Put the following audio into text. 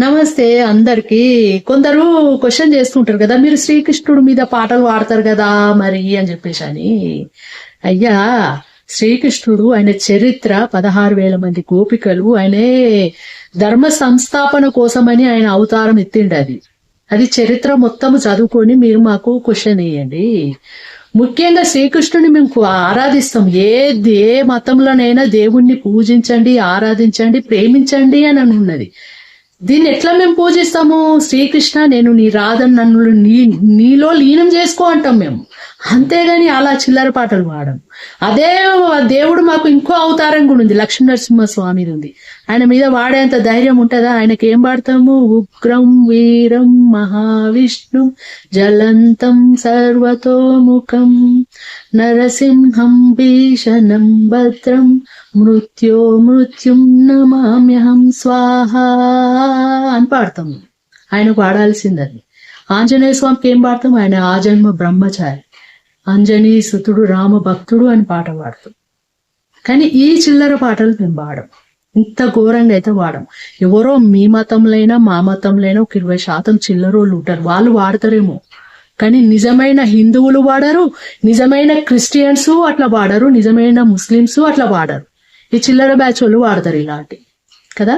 నమస్తే అందరికి. కొందరు క్వశ్చన్ చేస్తుంటారు కదా మీరు శ్రీకృష్ణుడి మీద పాటలు పాడతారు కదా మరి అని చెప్పేసి అని. అయ్యా శ్రీకృష్ణుడు ఆయన చరిత్ర పదహారు వేల మంది గోపికలు ఆయనే ధర్మ సంస్థాపన కోసమని ఆయన అవతారం ఎత్తిండి అది. అది చరిత్ర మొత్తం చదువుకొని మీరు మాకు క్వశ్చన్ వేయండి ముఖ్యంగా శ్రీకృష్ణుని మేము ఆరాధిస్తాం. ఏ ఏ మతంలోనైనా దేవుణ్ణి పూజించండి ఆరాధించండి ప్రేమించండి అని అని ఉన్నది దీన్ని ఎట్లా మేము పూజిస్తాము? శ్రీకృష్ణ నేను నీ రాధను నన్ను నీ నీలో లీనం చేసుకో అంటాం మేము. అంతేగాని అలా చిల్లర పాటలు పాడం అదే దేవుడు మాకు ఇంకో అవతారం కూడా ఉంది లక్ష్మీ నరసింహ స్వామిది ఉంది. ఆయన మీద వాడేంత ధైర్యం ఉంటుందా? ఆయనకి ఏం పాడతాము? ఉగ్రం వీరం మహావిష్ణు జలంతం సర్వతోముఖం నరసింహం భీషణం భద్రం మృత్యో మృత్యుం నమామ్యహం స్వాహా అని పాడతాం. ఆయన పాడాల్సిందని ఆంజనేయ స్వామికి ఏం పాడతాం? ఆయన ఆజన్మ బ్రహ్మచారి. అంజనీ సుతుడు రామ భక్తుడు అని పాట పాడతాం. కానీ ఈ చిల్లర పాటలు మేము పాడం ఇంత ఘోరంగా అయితే వాడం ఎవరో మీ మతంలైనా మా మతంలైనా ఒక ఇరవై శాతం చిల్లరోళ్ళు ఉంటారు. వాళ్ళు వాడతారేమో కానీ నిజమైన హిందువులు వాడరు నిజమైన క్రిస్టియన్స్ అట్లా వాడరు నిజమైన ముస్లిమ్స్ అట్లా వాడరు ఈ చిల్లర బ్యాచ్ వాళ్ళు వాడతారు ఇలాంటి కదా?